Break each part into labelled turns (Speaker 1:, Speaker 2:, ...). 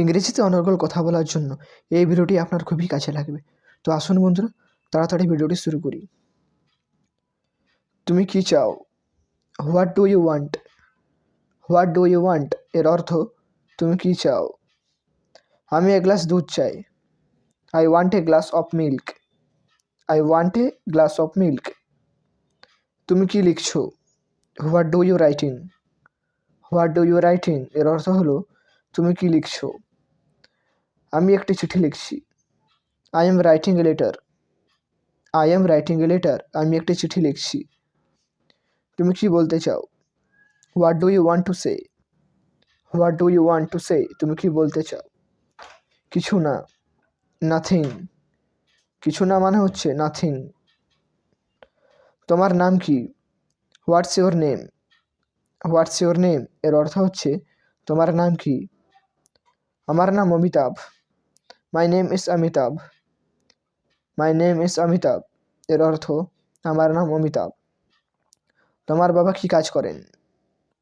Speaker 1: ইংরেজিতে অনর্গল কথা বলার জন্য এই ভিডিওটি আপনার খুবই কাছে লাগবে। তো আসুন বন্ধুরা, তাড়াতাড়ি ভিডিওটি শুরু করি। তুমি কি চাও? What do you want what do you want এর অর্থ, তুমি কি চাও? আমি এক গ্লাস দুধ চাই। I want a glass of milk I want a glass of milk তুমি কি লিখছো? What do you writing what do you writing এর অর্থ হলো তুমি কি লিখছো? আমি একটি চিঠি লিখছি। I am writing a letter I am writing a letter আমি একটি চিঠি লিখছি। তুমি কি বলতে চাও? What do you want to say what do you want to say তুমি কি বলতে চাও? কিছু না। নাথিং কিছু না মানে হচ্ছে নাথিং তোমার নাম কি? What's your name what's your name এর অর্থ হচ্ছে, তোমার নাম কি? আমার নাম Amitabh. My name is Amitabh my name is Amitabh এর অর্থ, আমার নাম অমিতাভ। তোমার বাবা কী কাজ করেন?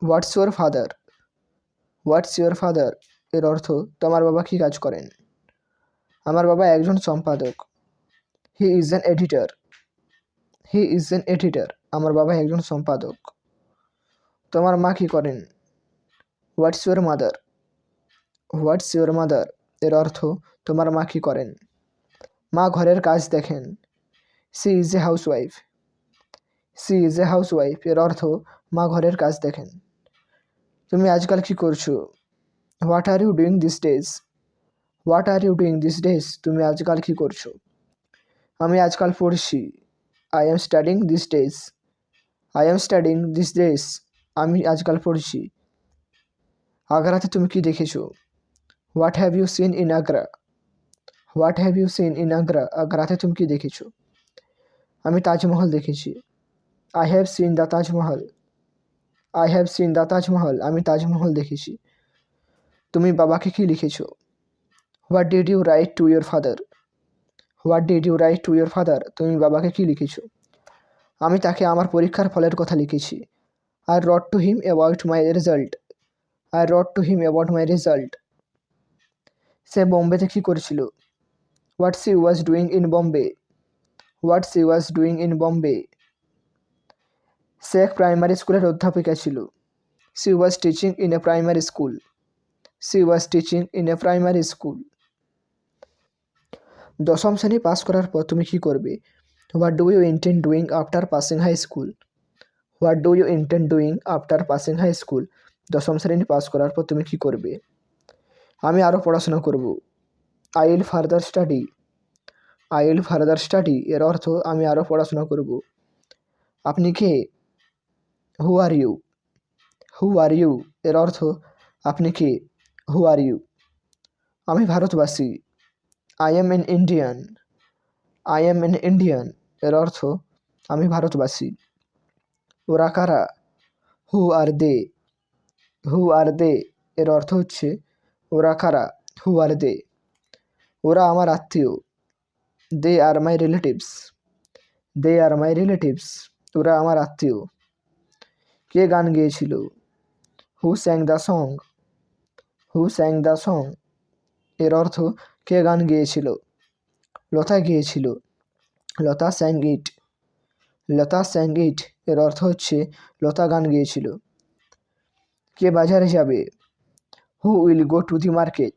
Speaker 1: What's your father what's your father এর অর্থ, তোমার বাবা কী কাজ করেন? আমার বাবা একজন সম্পাদক। He is an editor he is an editor আমার বাবা একজন সম্পাদক। তোমার মা কী করেন? What's your mother what's your mother? এর অর্থ, তোমার মা কী করেন? মা ঘরের কাজ দেখেন। She is a house wife she is a house wife এর অর্থ, মা ঘরের কাজ দেখেন। তুমি আজকাল কী করছ? What are you doing this days? What are you doing this days? তুমি আজকাল কী করছ? আমি আজকাল পড়ছি। I am studying this days. I am studying this days. আমি আজকাল পড়ছি। আগ্রাতে তুমি কি দেখেছ? What have you seen in Agra what have you seen in Agra আগ্রাতে তুমি কি দেখেছ? আমি তাজমহল দেখেছি। I have seen the Taj Mahal I have seen the Taj Mahal আমি তাজমহল দেখেছি। তুমি বাবাকে কি লিখেছো? What did you write to your father what did you write to your father তুমি বাবাকে কি লিখেছো? আমি তাকে আমার পরীক্ষার ফলের কথা লিখেছি। I wrote to him about my result I wrote to him about my result সে বোম্বেতে কী করেছিল? What she was doing in Bombay what she was doing in Bombay সে এক প্রাইমারি স্কুলের অধ্যাপিকা ছিল। She was teaching in a primary school she was teaching in a primary school দশম শ্রেণি pass করার পর তুমি কী করবে? What do you intend doing after passing high school what do you intend doing after passing high school দশম শ্রেণি pass করার পর তুমি কী করবে? আমি আরও পড়াশোনা করব। I will further study I will further study এর অর্থ আমি আরও পড়াশোনা করব। আপনি কে? হু are you who are you এর অর্থ, আপনি কে? হু আর ইউ আমি ভারতবাসী। I am an Indian I am an Indian এর অর্থ, আমি ভারতবাসী। ওরা কারা? হু আর দে হু আর দে এর অর্থ হচ্ছে ওরা কারা হু আর দে। ওরা আমার আত্মীয়। দে আর মাই রিলেটিভস। দে আর মাই রিলেটিভস, ওরা আমার আত্মীয়। কে গান গেয়েছিল? Who sang the song. Who sang the song. এর অর্থ, কে গান গেয়েছিল? লতা গিয়েছিল। লতা স্যাং ইট। লতা স্যাং ইট, এর অর্থ হচ্ছে, লতা গান গিয়েছিল। কে বাজারে যাবে? Who will go to the market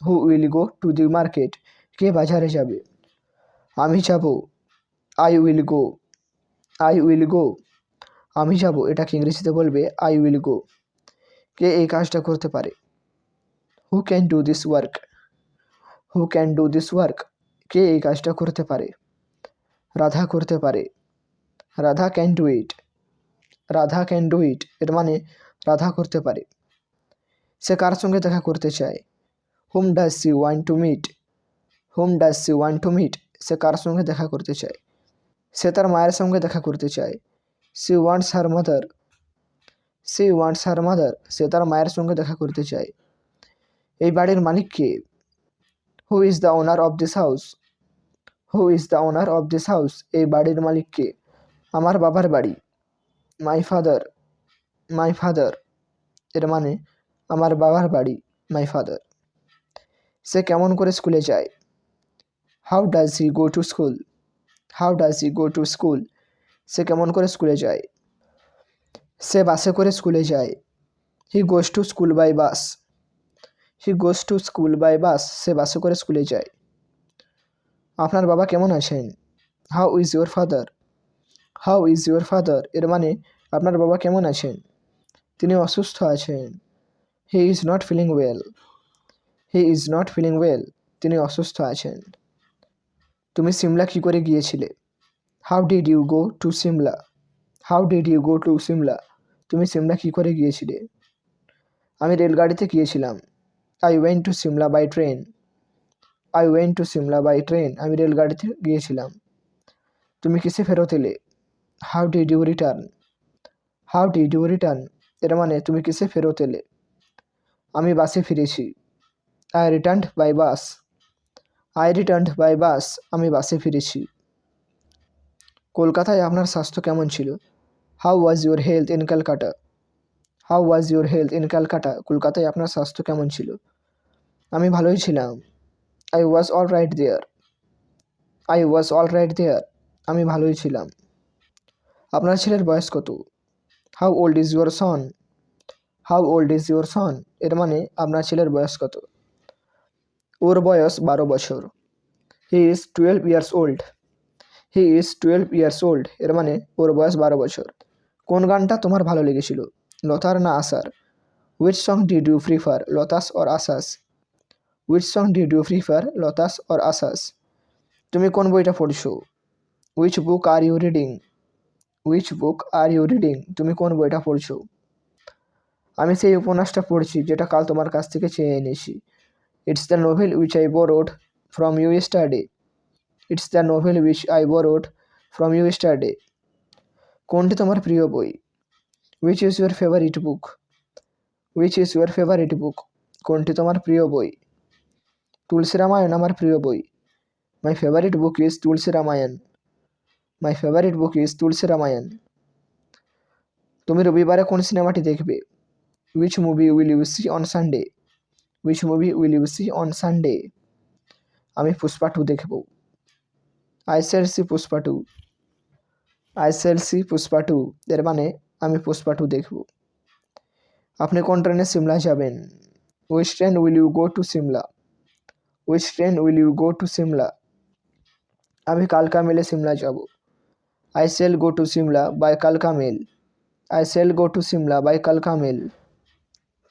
Speaker 1: who will go to the market কে বাজারে যাবে? আমি যাব। I will go I will go আমি যাব। এটাকে ইংরেজিতে বলবে আই উইল গো কে এই কাজটা করতে পারে? Who can do this work who can do this work কে এই কাজটা করতে পারে? রাধা করতে পারে। Radha can do it Radha can do it এর মানে রাধা করতে পারে। সে কার সঙ্গে দেখা করতে চায়? Whom does she want to meet whom does she want to meet সে কার সঙ্গে দেখা করতে চায়? সে তার মায়ের সঙ্গে দেখা করতে চায়। She wants her mother she wants her mother সে তার মায়ের সঙ্গে দেখা করতে চায়। এই বাড়ির মালিক কে? Who is the owner of this house who is the owner of this house এই বাড়ির মালিক কে? আমার বাবার বাড়ি। মাই ফাদার মাই ফাদার এর মানে আমার বাবার বাড়ি মাই ফাদার সে কেমন করে স্কুলে যায়? How does he go to school how does he go to school সে কেমন করে স্কুলে যায়? সে বাসে করে স্কুলে যায়। He goes to school by bus he goes to school by bus সে বাসে করে স্কুলে যায়। আপনার বাবা কেমন আছেন? How is your father how is your father এর মানে আপনার বাবা কেমন আছেন? তিনি অসুস্থ আছেন। He is not feeling well he is not feeling well তিনি অসুস্থ আছেন। তুমি সিমলা কী করে গিয়েছিলে? How did you go to Shimla how did you go to Shimla তুমি সিমলা কী করে গিয়েছিলে? আমি রেলগাড়িতে গিয়েছিলাম। I went to Shimla by train I went to Shimla by train আমি রেলগাড়িতে গিয়েছিলাম। তুমি কিসে ফেরত এলে how did you return how did you return এর মানে তুমি কিসে ফেরত এলে আমি বাসে ফিরেছি। I return by bus I return by bus আমি বাসে ফিরেছি। কলকাতায় আপনার স্বাস্থ্য কেমন ছিল? How was your health in Calcutta how was your health in Calcutta কলকাতায় আপনার স্বাস্থ্য কেমন ছিল? আমি ভালোই ছিলাম। I was all right there I was all right there আমি ভালোই ছিলাম। আপনার ছেলের বয়স কত? How old is your son how old is your son এর মানে আপনার ছেলের বয়স কত? ওর বয়স বারো বছর। He is twelve years old he is twelve years old এর মানে ওর বয়স বারো বছর। কোন গানটা তোমার ভালো লেগেছিল? লতার না আসার? Which song did you prefer Lata's or Asha's? Which song did you prefer Lata's or Asha's? তুমি কোন বইটা পড়ছো? Which book are you reading which book are you reading তুমি কোন বইটা পড়ছো? আমি সেই উপন্যাসটা পড়ছি, যেটা কাল তোমার কাছ থেকে চেয়ে এনেছি। It's the novel which I borrowed from you study it's the novel which I borrowed from you study কোনটি তোমার প্রিয় বই? Which is your favourite book which is your favourite book কোনটি তোমার প্রিয় বই? তুলসী রামায়ণ আমার প্রিয় বই। My favourite book is Tulsi Ramayan. My favourite book is Tulsi Ramayan. তুমি রবিবারে কোন সিনেমাটি দেখবে? Which movie will you see on Sunday which movie will you see on Sunday আমি পুষ্পা টু দেখব। I shall see Pushpa two. I shall see Pushpa two. এর মানে আমি পুষ্পা টু দেখব। আপনি কোন ট্রেনে সিমলা যাবেন? Which train will you go to Shimla? Which train will you go to Shimla? আমি কালকা মেলে সিমলা যাব। I sell go to Shimla by কালকা mail I sell go to Shimla by কালকা মেল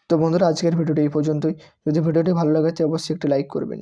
Speaker 1: তো বন্ধুরা, আজকের ভিডিওটি এই পর্যন্তই। যদি ভিডিওটি ভালো লাগে তো অবশ্যই একটি লাইক করবেন।